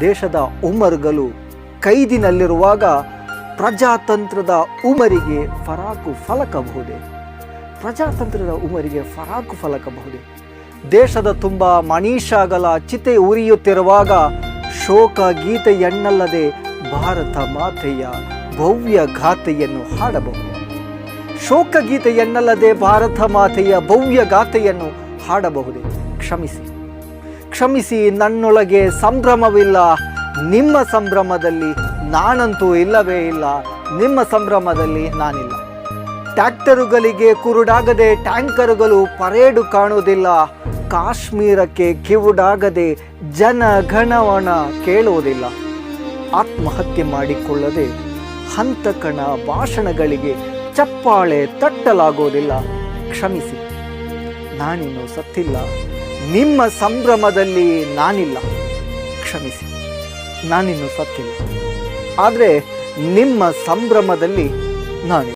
ದೇಶದ ಉಮರ್ಗಲು ಕೈದಿನಲ್ಲಿರುವಾಗ ಪ್ರಜಾತಂತ್ರದ ಉಮರಿಗೆ ಫರಾಕು ಫಲಕಬಹುದೇ? ಪ್ರಜಾತಂತ್ರದ ಉಮರಿಗೆ ಫರಾಕು ಫಲಕಬಹುದೇ? ದೇಶದ ತುಂಬ ಮನೀಷಾಗಲ ಚಿತೆ ಉರಿಯುತ್ತಿರುವಾಗ ಶೋಕ ಗೀತೆಯನ್ನಲ್ಲದೆ ಭಾರತ ಮಾತೆಯ ಭವ್ಯ ಗಾಥೆಯನ್ನು ಹಾಡಬಹುದು. ಶೋಕ ಗೀತೆಯನ್ನಲ್ಲದೆ ಭಾರತ ಮಾತೆಯ ಭವ್ಯ ಗಾಥೆಯನ್ನು ಹಾಡಬಹುದೇ? ಕ್ಷಮಿಸಿ. ಕ್ಷಮಿಸಿ, ನನ್ನೊಳಗೆ ಸಂಭ್ರಮವಿಲ್ಲ. ನಿಮ್ಮ ಸಂಭ್ರಮದಲ್ಲಿ ನಾನಂತೂ ಇಲ್ಲವೇ ಇಲ್ಲ. ನಿಮ್ಮ ಸಂಭ್ರಮದಲ್ಲಿ ನಾನಿಲ್ಲ. ಟ್ಯಾಕ್ಟರುಗಳಿಗೆ ಕುರುಡಾಗದೆ, ಟ್ಯಾಂಕರುಗಳು ಪರೇಡು ಕಾಣುವುದಿಲ್ಲ. ಕಾಶ್ಮೀರಕ್ಕೆ ಕಿವುಡಾಗದೆ, ಜನ ಘನವಣ ಕೇಳುವುದಿಲ್ಲ. ಆತ್ಮಹತ್ಯೆ ಮಾಡಿಕೊಳ್ಳದೆ, ಹಂತಕಣ ಭಾಷಣಗಳಿಗೆ ಚಪ್ಪಾಳೆ ತಟ್ಟಲಾಗುವುದಿಲ್ಲ. ಕ್ಷಮಿಸಿ, ನಾನಿನ್ನು ಸತ್ತಿಲ್ಲ. ನಿಮ್ಮ ಸಂಭ್ರಮದಲ್ಲಿ ನಾನಿಲ್ಲ. ಕ್ಷಮಿಸಿ ನಾನಿನ್ನು ಸತ್ತಿಲ್ಲ. ಆದರೆ ನಿಮ್ಮ ಸಂಭ್ರಮದಲ್ಲಿ ನಾನಿಲ್ಲ.